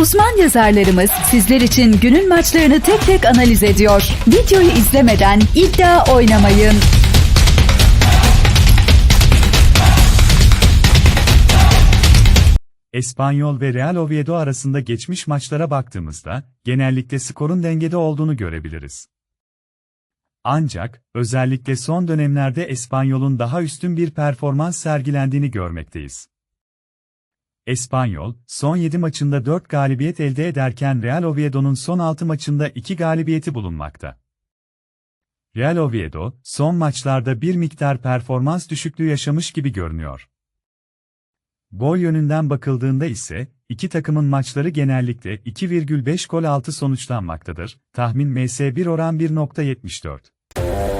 Uzman yazarlarımız sizler için günün maçlarını tek tek analiz ediyor. Videoyu izlemeden iddia oynamayın. Espanyol ve Real Oviedo arasında geçmiş maçlara baktığımızda, genellikle skorun dengede olduğunu görebiliriz. Ancak, özellikle son dönemlerde Espanyol'un daha üstün bir performans sergilendiğini görmekteyiz. Espanyol, son 7 maçında 4 galibiyet elde ederken Real Oviedo'nun son 6 maçında 2 galibiyeti bulunmakta. Real Oviedo, son maçlarda bir miktar performans düşüklüğü yaşamış gibi görünüyor. Gol yönünden bakıldığında ise, iki takımın maçları genellikle 2,5 gol altı sonuçlanmaktadır. Tahmin MS1 oran 1.74.